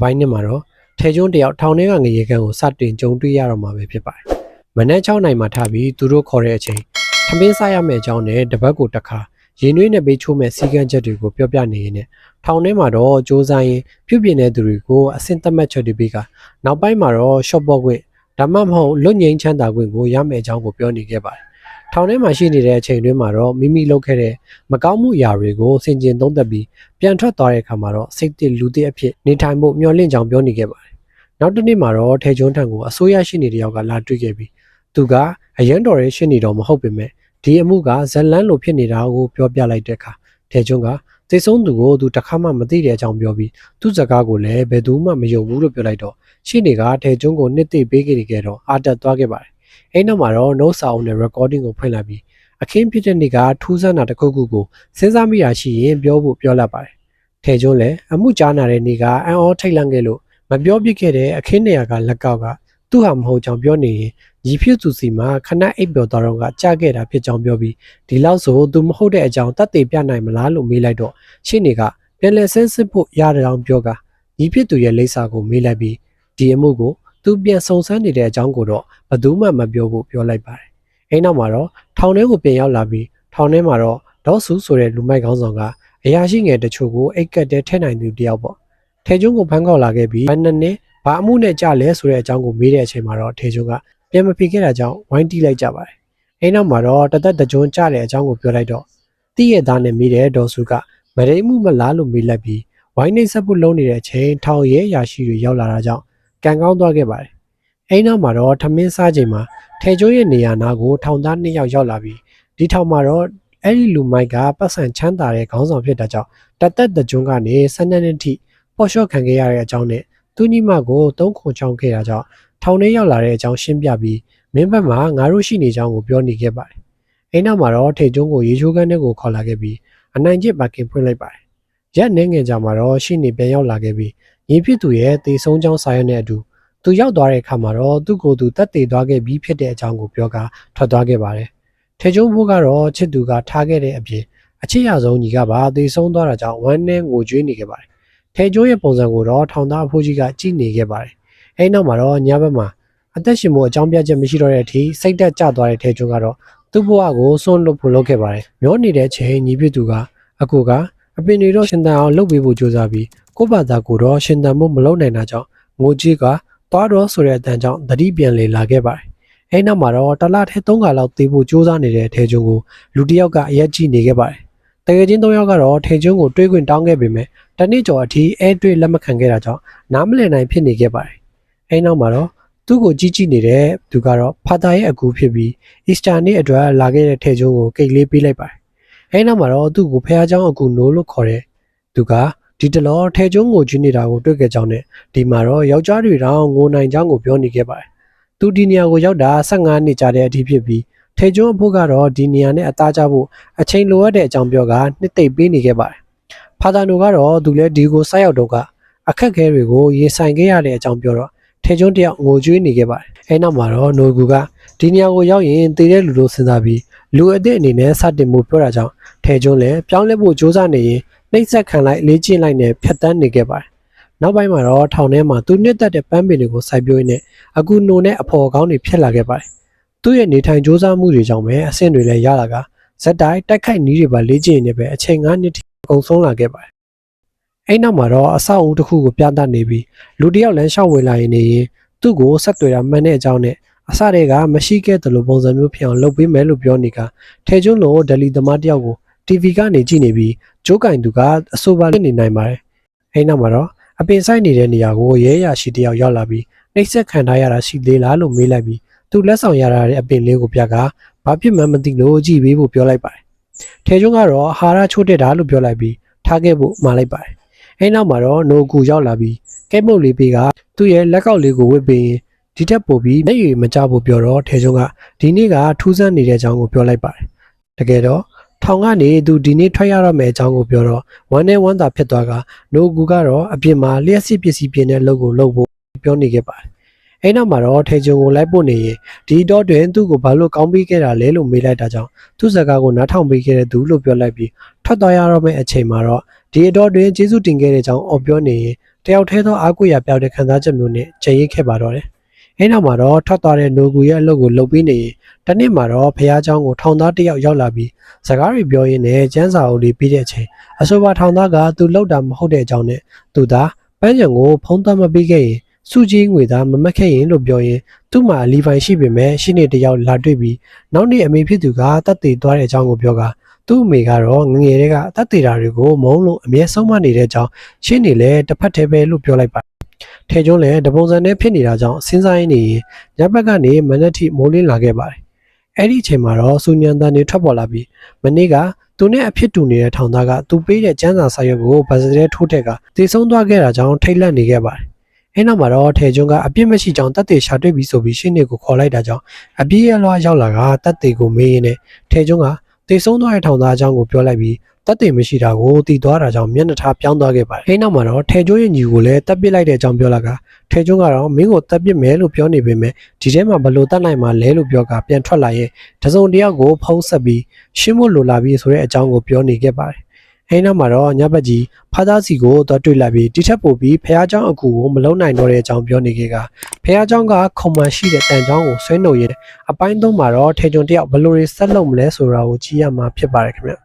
ဘိုင်းနှစ်မှာတော့ထဲကျွန်းတယောက်ထောင်ထဲကငရေကန်ကိုစတင်ကြုံတွေ့ရတော့မှာပဲဖြစ်ပါတယ်။မနက်6နိုင်မှာထားပြီးသူတို့ခေါ်တဲ့အချိန်ထမင်းစားရမယ့်အကြောင်းနဲ့တပတ်ကိုတစ်ခါရင်နှွေးနဲ့ပေးချိုးမဲ့စီကန်းချက်တွေကိုပြောပြနေရင်းနဲ့ထောင်ထဲမှာတော့စ조사ရင်ပြုပြင်တဲ့သူတွေကိုအဆင့်သတ်မှတ်ချက်တွေပေးကနောက်ပိုင်းမှာတော့ shop ဘော့ခွင့်ဒါမှမဟုတ်လွတ်ငိမ့်ချမ်းသာခွင့်ကိုရမယ့်အကြောင်းကိုပြောနေခဲ့ပါတယ်။ ထောင်ထဲမှာရှိနေတဲ့အချိန်တွင်းမှာတော့မိမိလုပ်ခဲ့တဲ့မကောင်းမှုအရာတွေကိုဆင်ခြင်သုံးသပ်ပြီးပြန်ထွက်သွားတဲ့အခါမှာတော့စိတ်တစ်လူတစ်အဖြစ်နေထိုင်ဖို့မျှော်လင့်ကြောင်းပြောနေခဲ့ပါတယ်။နောက်တစ်နေ့မှာတော့ထေကျွန်းထံကိုအစိုးရရှိနေတယောက်ကလာတွေ့ခဲ့ပြီးသူကအရန်တော်ရဲ့ရှိနေတော့မဟုတ်ပေမဲ့ဒီအမှုကဇလန်းလိုဖြစ်နေတာကိုပြောပြလိုက်တဲ့အခါထေကျွန်းကသိဆုံးသူကိုသူတခါမှမသိတဲ့အကြောင်းပြောပြီးသူ့စကားကိုလည်းဘယ်သူမှမယုံဘူးလို့ပြောလိုက်တော့ရှိနေကထေကျွန်းကိုနှစ်သိပေးခဲ့ကြတော့အာတက်သွားခဲ့ပါတယ်။ အဲ့နောက်မှာတော့ note စာအုပ်နဲ့ recording ကိုဖွင့်လိုက်ပြီးအခင်းဖြစ်တဲ့နေ့ကထူးဆန်းတာတစ်ခုခုကိုစဉ်းစားမိတာရှိရင်ပြောဖို့ပြောလိုက်ပါတယ်။ထေကျွန်းလည်းအမှုကြားနာတဲ့နေ့ကအံ့ဩထိတ်လန့်ခဲ့လို့မပြောပြခဲ့တဲ့အခင်းနေရာကလက်ကောက်ကသူ့ဟာမဟုတ်ကြောင်ပြောနေရင်ရီဖြစ်သူစီမှာခဏအိပ်ပျော်သွားတော့ကကြားခဲ့တာဖြစ်ကြောင်ပြောပြီးဒီလောက်ဆိုသူမဟုတ်တဲ့အကြောင်းတတ်သိပြနိုင်မလားလို့မေးလိုက်တော့ရှင်းနေကပြန်လည်ဆန်းစစ်ဖို့ရတဲ့အောင်ပြောကရီဖြစ်သူရဲ့လိပ်စာကိုမေးလိုက်ပြီးဒီအမှုကို သူပြန်စုံစမ်းနေတဲ့အကြောင်းကိုတော့ဘယ်သူမှမပြောဖို့ပြောလိုက်ပါတယ်။အဲနောက်မှာတော့ထောင်ထဲကိုပြန်ရောက်လာပြီးထောင်ထဲမှာတော့ဒေါ့ဆူဆိုတဲ့လူမိုက်ကောင်းဆောင်ကအရာရှိငယ်တချို့ကိုအိတ်ကက်တဲထဲနိုင်သူတယောက်ပေါ့။ထဲကျွန်းကိုဖမ်းခေါက်လာခဲ့ပြီးဘယ်နှစ်နှစ်ဘာအမှုနဲ့ကြလဲဆိုတဲ့အကြောင်းကိုမေးတဲ့အချိန်မှာတော့ထေကျွန်းကပြန်မဖြေခဲ့တာကြောင့်ဝိုင်းတီးလိုက်ကြပါတယ်။အဲနောက်မှာတော့တသက်တကြွန်းကြတဲ့အကြောင်းကိုပြောလိုက်တော့တိရဲ့သားနဲ့မေးတဲ့ဒေါ်စုကမရိမှုမလားလို့မေးလိုက်ပြီးဝိုင်းနေဆက်ဖို့လုံးနေတဲ့အချိန်ထောင်ရဲရာရှိတွေရောက်လာတာကြောင့် ကံကောင်းသွားခဲ့ပါတယ်။အဲနောက်မှာတော့ထမင်းစားချိန်မှာထေကျွန်းရဲ့နေရာနာကိုထောင်သားနှစ်ယောက်ရောက်လာပြီးဒီထောင်မှာတော့အဲ့ဒီလူမိုက်ကပတ်စံချမ်းသာတဲ့ခေါင်းဆောင်ဖြစ်တာကြောင့်တသက်တကြွန်းကနေဆန်းတဲ့နှစ်ထိပေါ်လျှော့ခံခဲ့ရတဲ့အကြောင်းနဲ့သူညီမကိုတုံးခုံချောင်းခဲ့တာကြောင့်ထောင်ထဲရောက်လာတဲ့အကြောင်းရှင်းပြပြီးမင်းဘက်မှာငါတို့ရှိနေကြောင်းကိုပြောနေခဲ့ပါတယ်။အဲနောက်မှာတော့ထိတ်ကျွန်းကိုရေချိုးကန်းထဲကိုခေါ်လာခဲ့ပြီးအနိုင်ကျစ်ပါကင်ဖွင့်လိုက်ပါတယ်။ ရက်နှင်းငယ်ကြမှာတော့ရှိနေပြန်ရောက်လာခဲ့ပြီးညီဖြစ်သူရဲ့တေဆုံးကြောင်းစာရွက်နဲ့အတူသူရောက်သွားတဲ့အခါမှာတော့သူ့ကိုယ်သူတက်တည်သွားခဲ့ပြီးဖြစ်တဲ့အကြောင်းကိုပြောကထွက်သွားခဲ့ပါတယ်။ထေကျုံဖို့ကတော့ချစ်သူကထားခဲ့တဲ့အပြင်အချစ်ရဆုံးညီကပါသေဆုံးသွားတာကြောင့်ဝမ်းနဲ့ငိုကြွေးနေခဲ့ပါတယ်။ထေကျုံရဲ့ပုံစံကိုတော့ထောင်သားအဖိုးကြီးကကြည့်နေခဲ့ပါတယ်။အဲဒီနောက်မှာတော့ညဘက်မှာအသက်ရှင်ဖို့အကြောင်းပြချက်မရှိတော့တဲ့အထိစိတ်တက်ကျသွားတဲ့ထေကျုံကတော့သူ့ဘဝကိုစွန့်လွတ်ဖို့လုပ်ခဲ့ပါတယ်။မျောနေတဲ့ချိန်ညီပြသူကအကူက အပင်တွေတော့ရှင်တန်အောင်လုပ်ပေးဖို့ကြိုးစားပြီးကိုယ့်ဘာသာကိုတော့ရှင်တန်ဖို့မလုပ်နိုင်တာကြောင့်ငိုကြီးကသွားတော့ဆိုတဲ့အတန်ကြောင့်သတိပြန်လေလာခဲ့ပါတယ်။အဲနောက်မှာတော့တလထဲ၃ခါလောက်သေဖို့ကြိုးစားနေတဲ့ထေကျွန်းကိုလူတစ်ယောက်ကအရက်ကြည့်နေခဲ့ပါတယ်။တကယ်ချင်း၃ယောက်ကတော့ထေကျွန်းကိုတွေးခွင့်တောင်းခဲ့ပေမဲ့တနစ်ကျော်အထိအဲတွေးလက်မခံခဲ့တာကြောင့်နားမလည်နိုင်ဖြစ်နေခဲ့ပါတယ်။အဲနောက်မှာတော့သူ့ကိုကြီးကြည့်နေတဲ့သူကတော့ဖာသာရဲ့အကူဖြစ်ပြီးအီစတာနေ့အတွက်လာခဲ့တဲ့ထေကျွန်းကိုကိတ်လေးပေးလိုက်ပါတယ်။ အဲနောက်မှာတော့သူ့ကိုဖះเจ้าအကူနိုးလို့ခေါ်တဲ့သူကဒီတလောထဲကျုံကိုကြီးနေတာကိုတွေ့ခဲ့ကြောင်းနဲ့ဒီမှာတော့ယောက်ျားတွေတောင်ငိုနိုင်ကြောင်းကိုပြောနေခဲ့ပါတယ်။သူဒီနေရာကိုရောက်တာ15နှစ်ကြာတဲ့အထိဖြစ်ပြီးထဲကျုံအဖို့ကတော့ဒီနေရာနဲ့အသားကျဖို့အချိန်လိုအပ်တဲ့အကြောင်းပြောကနှစ်သိမ့်ပေးနေခဲ့ပါတယ်။ဖာသာနိုကတော့သူလည်းဒီကိုစိုက်ရောက်တော့ကအခက်ခဲတွေကိုရင်ဆိုင်ခဲ့ရတဲ့အကြောင်းပြောတော့ ထဲကျွန်းတယောက်ငိုကြွေးနေခဲ့ပါတယ်။အဲနောက်မှာတော့နိုဂူကဒီနေရာကိုရောက်ရင်တည်တဲ့လူလို့စဉ်းစားပြီးလူအသည့်အနေနဲ့စတင်မှုပြောတာကြောင့်ထဲကျွန်းလည်းပြောင်းလဲဖို့ကြိုးစားနေရင်နှိမ့်ဆက်ခံလိုက်လေးကျင့်လိုက်နဲ့ဖြတ်တန်းနေခဲ့ပါတယ်။နောက်ပိုင်းမှာတော့ထောင်ထဲမှာသူနှစ်သက်တဲ့ပန်းပင်တွေကိုစိုက်ပျိုးရင်းနဲ့အကူနိုနဲ့အဖော်ကောင်းတွေဖြစ်လာခဲ့ပါတယ်။သူ့ရဲ့နေထိုင်ကြိုးစားမှုတွေကြောင့်ပဲအဆင့်တွေလည်းရလာကဇက်တိုင်းတိုက်ခိုက်နည်းတွေပါလေ့ကျင့်နေပဲအချိန်၅နှစ်ထိအကုန်ဆုံးလာခဲ့ပါတယ် အဲ့နောက်မှာတော့အဆောက်အဦတစ်ခုကိုပြသနေပြီးလူတစ်ယောက်လမ်းလျှောက်ဝင်လာရင်နေရင်သူ့ကိုဆက်သွယ်တာမှန်တဲ့အကြောင်းနဲ့အစတွေကမရှိခဲ့တယ်လို့ပုံစံမျိုးဖြစ်အောင်လုပ်ပေးမယ်လို့ပြောနေကထဲကျွန်းလိုဒလီသမားတယောက်ကို TV ကနေကြည့်နေပြီးဂျိုးကင်သူကအဆိုပါနေနိုင်ပါတယ်။အဲနောက်မှာတော့အပင်ဆိုင်နေတဲ့နေရာကိုရဲရရှိတယောက်ရောက်လာပြီးနှိပ်စက်ခံထားရတာရှိသေးလားလို့မေးလိုက်ပြီးသူလက်ဆောင်ရတာတဲ့အပင်လေးကိုပြကဘာဖြစ်မှန်းမသိလို့ကြည့်ပေးဖို့ပြောလိုက်ပါတယ်။ထဲကျွန်းကတော့အာဟာရချိုးတက်တာလို့ပြောလိုက်ပြီးထားခဲ့ဖို့မှာလိုက်ပါတယ်။ အဲနောက်မှာတော့နိုကူရောက်လာပြီးကဲမုတ်လေးပေးကသူ့ရဲ့လက်ကောက်လေးကိုဝစ်ပေးရင်ဒီတက်ပို့ပြီးမျက်ရည်မကျဖို့ပြောတော့ထဲကျွန်းကဒီနေ့ကထူးဆန်းနေတဲ့အကြောင်းကိုပြောလိုက်ပါတယ်။တကယ်တော့ထောင်ကနေသူဒီနေ့ထွက်ရတော့မယ်အကြောင်းကိုပြောတော့ဝမ်းနဲ့ဝမ်းသာဖြစ်သွားကနိုဂူကတော့အပြင်မှာလျှက်စစ်ပစ္စည်းပြင်းတဲ့လုပ်ကိုလုပ်ဖို့ပြောနေခဲ့ပါတယ်။အဲနောက်မှာတော့ထေချုံကိုလိုက်ပို့နေရင်ဒီတော့တွင်သူ့ကိုဘာလို့ကောင်းပေးခဲ့တာလဲလို့မေးလိုက်တာကြောင့်သူ့စကားကိုနားထောင်ပေးခဲ့တဲ့သူလို့ပြောလိုက်ပြီးထွက်သွားရတော့မယ့်အချိန်မှာတော့ ဒီအတော့တွင်ကျေးဇူးတင်ခဲ့တဲ့ကြောင်းအော်ပြောနေရင် တယောက်တည်းသောအားကိုးရာပြောက်တဲ့ခံစားချက်မျိုးနဲ့ကြံရိပ်ခဲ့ပါတော့တယ်။အဲနောက်မှာတော့ထွက်သွားတဲ့နိုဂူရဲ့အလုပ်ကိုလုပ်ပြီးနေရင်တနေ့မှာတော့ဖះเจ้าကိုထောင်သားတစ်ယောက်ရောက်လာပြီးစကားတွေပြောရင်းနဲ့ကျန်းစာအုပ်လေးပြီးတဲ့အချိန်အဆိုပါထောင်သားကသူလောက်တာမဟုတ်တဲ့အကြောင်းနဲ့သူသာပန်းချံကိုဖုံးသွမ်းမပြီးခဲ့ရင်စုကြီးငွေသားမမက်ခဲ့ရင်လို့ပြောရင်သူ့မှာလီဖိုင်ရှိပေမဲ့ရှင်းနေတယောက်လာတွေ့ပြီးနောက်နေ့အမေဖြစ်သူကတတ်တည်သွားတဲ့အကြောင်းကိုပြောက သူ့အမေကတော့ငငယ်တွေကတတ်တည်တာတွေကိုမုန်းလို့အမြဲဆုံးမနေတဲ့အကြောင်းရှင်းနေလဲတစ်ဖက်တည်းပဲလို့ပြောလိုက်ပါထဲကျွန်းလည်းတပုံစံနဲ့ဖြစ်နေတာကြောင့်စဉ်းစားရင်းနေရင်ညဘက်ကနေမနက်ထိမိုးလင်းလာခဲ့ပါတယ်အဲ့ဒီအချိန်မှာတော့စူညံတန်တွေထွက်ပေါ်လာပြီးမနေ့ကသူနဲ့အဖြစ်တူနေတဲ့ထောင်သားကသူပေးတဲ့ကျန်းစာစာရွက်ကိုဗစတဲ့ထိုးထက်ကတည်ဆုံးသွားခဲ့တာကြောင့်ထိတ်လန့်နေခဲ့ပါတယ်အဲနောက်မှာတော့ထေကျွန်းကအပြစ်မရှိကြောင်းတပ်တေရှာတွေ့ပြီးဆိုပြီးရှင်းနေကိုခေါ်လိုက်တာကြောင့်အပြစ်ရလွှားရောက်လာကတပ်တေကိုမေးရင်းနဲ့ထေကျွန်းက တည်ဆုံးသွားတဲ့ထောင်သားအကြောင်းကိုပြောလိုက်ပြီးတပ်တေမရှိတာကိုတည်သွားတာကြောင့်မျက်နှာထားပြောင်းသွားခဲ့ပါတယ်အဲနောက်မှာတော့ထေကျွန်းရဲ့ညီကိုလည်းတပ်ပစ်လိုက်တဲ့အကြောင်းပြောလာကထေကျွန်းကတော့မင်းကိုတပ်ပစ်မယ်လို့ပြောနေပေမဲ့ဒီထဲမှာဘလို့တတ်နိုင်မှာလဲလို့ပြောကပြန်ထွက်လာရင်တစုံတယောက်ကိုဖုံးဆက်ပြီးရှင်းဖို့လိုလာပြီးဆိုတဲ့အကြောင်းကိုပြောနေခဲ့ပါတယ် အဲနောက်မှာတော့ညဘက်ကြီးဖားသားစီကိုတော့တွေ့လိုက်ပြီးတိထက်ပို့ပြီးဖះเจ้าအကူကိုမလုံးနိုင်တော့တဲ့အကြောင်းပြောနေခဲ့ကဖះเจ้าကခုံမှန်ရှိတဲ့တန်ချောင်းကိုဆွဲနှုတ်ရင်အပိုင်းသုံးမှာတော့ထေကျွန်းတယောက်ဘယ်လိုတွေဆက်လုပ်မလဲဆိုတာကိုကြည့်ရမှာဖြစ်ပါတယ်ခင်ဗျ